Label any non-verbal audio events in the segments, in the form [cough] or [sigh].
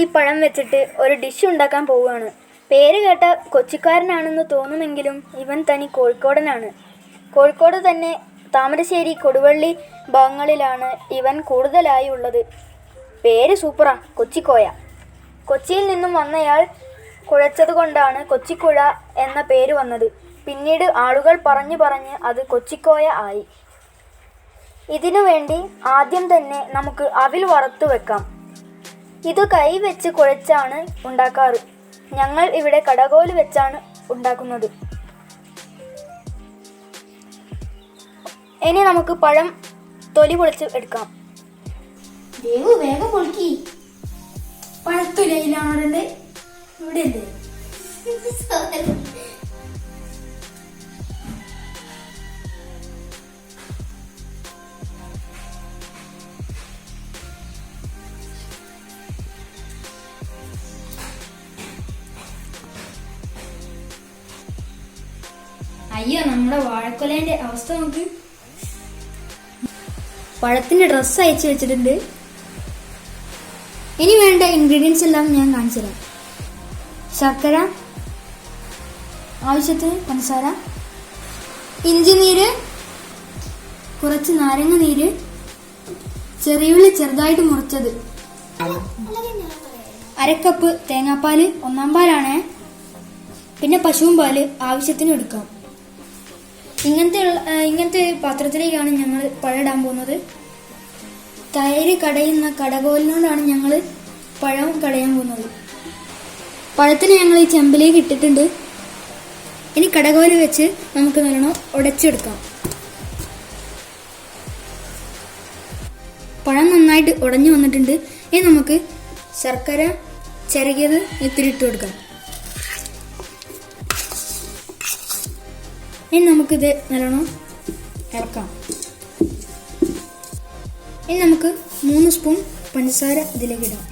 ഈ പഴം വെച്ചിട്ട് ഒരു ഡിഷ് ഉണ്ടാക്കാൻ പോവുകയാണ്. പേര് കേട്ട കൊച്ചിക്കാരനാണെന്ന് തോന്നുമെങ്കിലും ഇവൻ തനി കോഴിക്കോടനാണ്. കോഴിക്കോട് തന്നെ താമരശ്ശേരി കൊടുവള്ളി ഭാഗങ്ങളിലാണ് ഇവൻ കൂടുതലായി ഉള്ളത്. പേര് സൂപ്പറാ കൊച്ചിക്കോയ. കൊച്ചിയിൽ നിന്നും വന്നയാൾ കുഴച്ചത് കൊണ്ടാണ് കൊച്ചിക്കുഴ എന്ന പേര് വന്നത്. പിന്നീട് ആളുകൾ പറഞ്ഞു പറഞ്ഞ് അത് കൊച്ചിക്കോയ ആയി. ഇതിനു വേണ്ടി ആദ്യം തന്നെ നമുക്ക് അവിൽ വറുത്തു വെക്കാം. ഇത് കൈ വെച്ച് കുഴച്ചാണ് ഉണ്ടാക്കാറ്. ഞങ്ങൾ ഇവിടെ കടകോൽ വെച്ചാണ് ഉണ്ടാക്കുന്നത്. ഇനി നമുക്ക് പഴം തൊലി പൊളിച്ച് എടുക്കാം. ദേവു വേഗം പൊളിക്കി. പഴത്തൊലിയിലാണ് ഇവിടെ അല്ലേ [laughs] അയ്യോ നമ്മുടെ വാഴക്കൊലേന്റെ അവസ്ഥ നോക്ക്. പഴത്തിന്റെ ഡ്രസ്സ് അയച്ചു വെച്ചിട്ടുണ്ട്. ഇനി വേണ്ട ഇൻഗ്രീഡിയൻസ് എല്ലാം ഞാൻ കാണിച്ചു തരാം. ശർക്കര ആവശ്യത്തിന് പഞ്ചസാര ഇഞ്ചി നീര് കുറച്ച് നാരങ്ങ നീര് ചെറിയുള്ളി ചെറുതായിട്ട് മുറിച്ചത്. അരക്കപ്പ് തേങ്ങാപ്പാൽ ഒന്നാം പാലാണ്. പിന്നെ പശുവും പാൽ ആവശ്യത്തിന് എടുക്കാം. ഇങ്ങനത്തെ ഇങ്ങനത്തെ പാത്രത്തിലേക്കാണ് ഞങ്ങൾ പഴമിടാൻ പോകുന്നത്. തൈര് കടയുന്ന കടകോലിനോടാണ് ഞങ്ങൾ പഴം കടയാൻ പോകുന്നത്. പഴത്തിന് ഞങ്ങൾ ഈ ചെമ്പിലേക്ക് ഇട്ടിട്ടുണ്ട്. ഇനി കടകോൽ വെച്ച് നമുക്ക് നല്ലോണം ഉടച്ചെടുക്കാം. പഴം നന്നായിട്ട് ഉടഞ്ഞു വന്നിട്ടുണ്ട്. ഇനി നമുക്ക് ശർക്കര ചിരകിയത് ഇത്തിരി ഇട്ട് കൊടുക്കാം. ഇനി നമുക്കിത് നല്ലോണം ഇളക്കാം ഇനി നമുക്ക് മൂന്ന് സ്പൂൺ പഞ്ചസാര ഇതിലേക്ക് ഇടാം.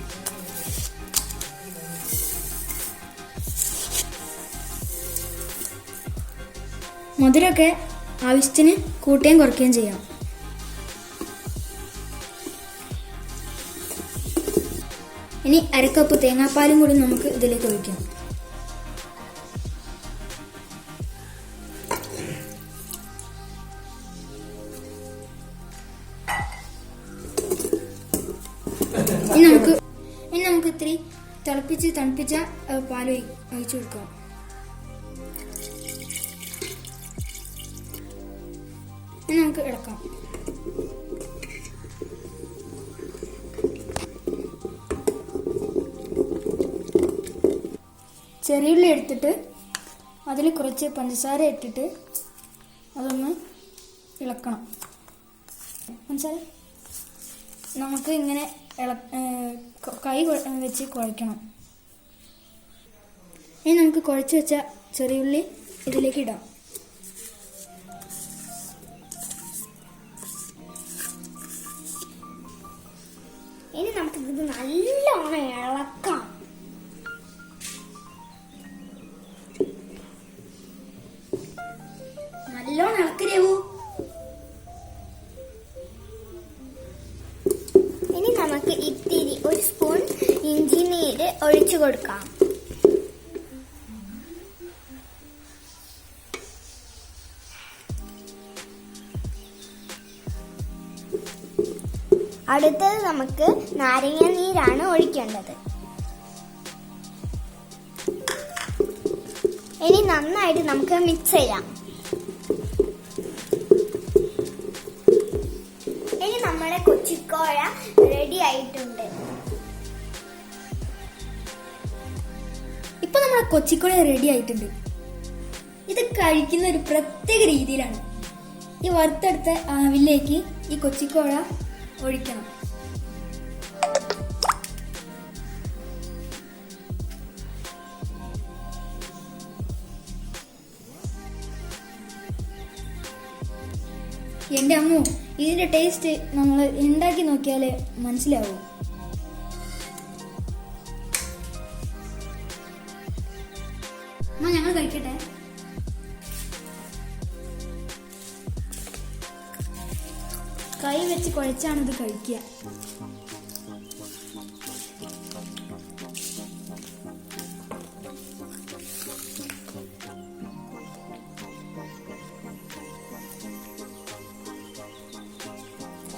മധുരമൊക്കെ ആവശ്യത്തിന് കൂട്ടുകയും കുറയ്ക്കുകയും ചെയ്യാം. ഇനി അരക്കപ്പ് തേങ്ങാപ്പാലും കൂടി നമുക്ക് ഇതിലേക്ക് ഒഴിക്കാം. ഇനി നമുക്ക് ഇനി നമുക്ക് ഇത്തിരി തിളപ്പിച്ച് തണുപ്പിച്ച പാൽ ഒഴി- ഒഴിച്ചു കൊടുക്കാം. ഇനി നമുക്ക് ഇളക്കാം. ചെറിയുള്ളി എടുത്തിട്ട് അതിൽ കുറച്ച് പഞ്ചസാര ഇട്ടിട്ട് അതൊന്ന് ഇളക്കണം. പഞ്ചസാര. നമുക്ക് ഇങ്ങനെ ഇള കൈ വെച്ച് കുഴയ്ക്കണം. ഇനി നമുക്ക് കുഴച്ച് വെച്ച ചെറിയുള്ളി ഇതിലേക്ക് ഇടാം. ഇനി നമുക്ക് ഇത് നല്ലോണം ഇളക്കാം. നല്ലോണം ഇളക്കരേവൂ ഒഴിച്ചു കൊടുക്കാം. അടുത്തത് നമുക്ക് നാരങ്ങ നീരാണ് ഒഴിക്കേണ്ടത്. ഇനി നന്നായിട്ട് നമുക്ക് മിക്സ് ചെയ്യാം. ഇനി നമ്മുടെ കൊച്ചിക്കോഴ റെഡി ആയിട്ടുണ്ട്. നമ്മുടെ കൊച്ചിക്കുളി റെഡി ആയിട്ടുണ്ട്. ഇത് കഴിക്കുന്ന ഒരു പ്രത്യേക രീതിയിലാണ്. ഈ വറുത്തെടുത്ത ആവിലേക്ക് ഈ കൊച്ചിക്കോഴ ഒഴിക്കണം. എന്റെ അമ്മു ഇതിന്റെ ടേസ്റ്റ് നമ്മൾ ഉണ്ടാക്കി നോക്കിയാലേ മനസ്സിലാവൂ. എന്നാ ഞങ്ങൾ കഴിക്കട്ടെ. കൈ വെച്ച് കുഴച്ചാണ് ഇത് കഴിക്കുക.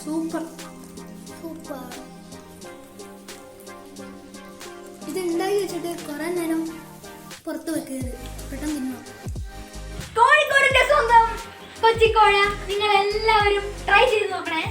സൂപ്പർ. സൂപ്പർ. ഇത് ഉണ്ടായി വെച്ചിട്ട്? കുറെ നേരം പുറത്ത് വെക്കരുത് പെട്ടെന്ന് തിന്നോ. കോഴിക്കോടിന്റെ സ്വന്തം കൊച്ചിക്കോഴ നിങ്ങൾ എല്ലാവരും ട്രൈ ചെയ്ത് നോക്കണേ.